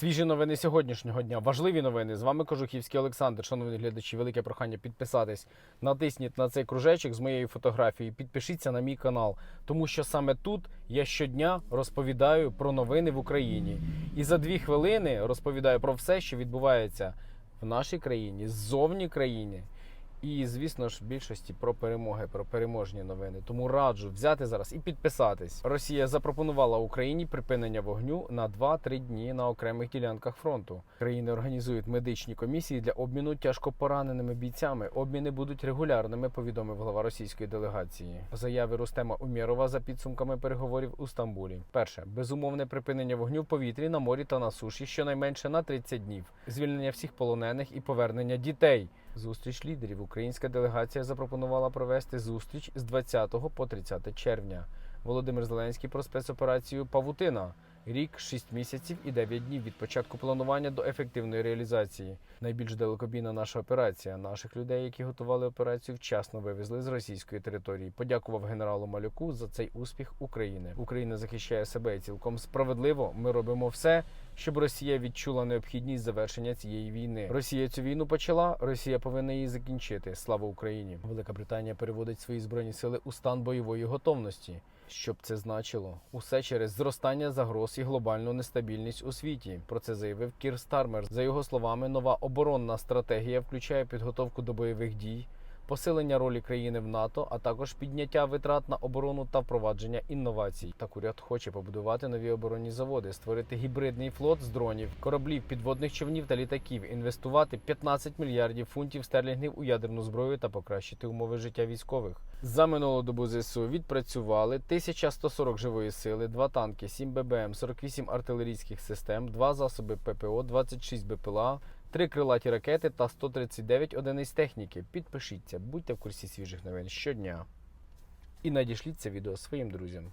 Свіжі новини сьогоднішнього дня. Важливі новини. З вами Кожухівський Олександр. Шановні глядачі, велике прохання підписатись. Натисніть на цей кружечок з моєю фотографією. Підпишіться на мій канал, тому що саме тут я щодня розповідаю про новини в Україні. І за дві хвилини розповідаю про все, що відбувається в нашій країні, ззовні країни. І, звісно ж, більшості про перемоги, про переможні новини. Тому раджу взяти зараз і підписатись. Росія запропонувала Україні припинення вогню на 2-3 дні на окремих ділянках фронту. Країни організують медичні комісії для обміну тяжко пораненими бійцями. Обміни будуть регулярними, повідомив глава російської делегації. Заяви Рустема Умєрова за підсумками переговорів у Стамбулі. Перше безумовне припинення вогню в повітрі на морі та на суші щонайменше на 30 днів, звільнення всіх полонених і повернення дітей. Зустріч лідерів. Українська делегація запропонувала провести зустріч з 20 по 30 червня. Володимир Зеленський про спецоперацію Павутина. Рік, 6 місяців і 9 днів від початку планування до ефективної реалізації. Найбільш далекобійна наша операція. Наших людей, які готували операцію, вчасно вивезли з російської території. Подякував генералу Малюку за цей успіх України. Україна захищає себе цілком справедливо. Ми робимо все, щоб Росія відчула необхідність завершення цієї війни. Росія цю війну почала. Росія повинна її закінчити. Слава Україні! Велика Британія переводить свої збройні сили у стан бойової готовності. Що б це значило? Усе через зростання загроз і глобальну нестабільність у світі. Про це заявив Кір Стармер. За його словами, нова оборонна стратегія включає підготовку до бойових дій, посилення ролі країни в НАТО, а також підняття витрат на оборону та впровадження інновацій. Так уряд хоче побудувати нові оборонні заводи, створити гібридний флот з дронів, кораблів, підводних човнів та літаків, інвестувати 15 мільярдів фунтів стерлінгів у ядерну зброю та покращити умови життя військових. За минулу добу ЗСУ відпрацювали 1140 живої сили, 2 танки, 7 ББМ, 48 артилерійських систем, 2 засоби ППО, 26 БПЛА, 3 крилаті ракети та 139 одиниць техніки. Підпишіться, будьте в курсі свіжих новин щодня. І надішліть це відео своїм друзям.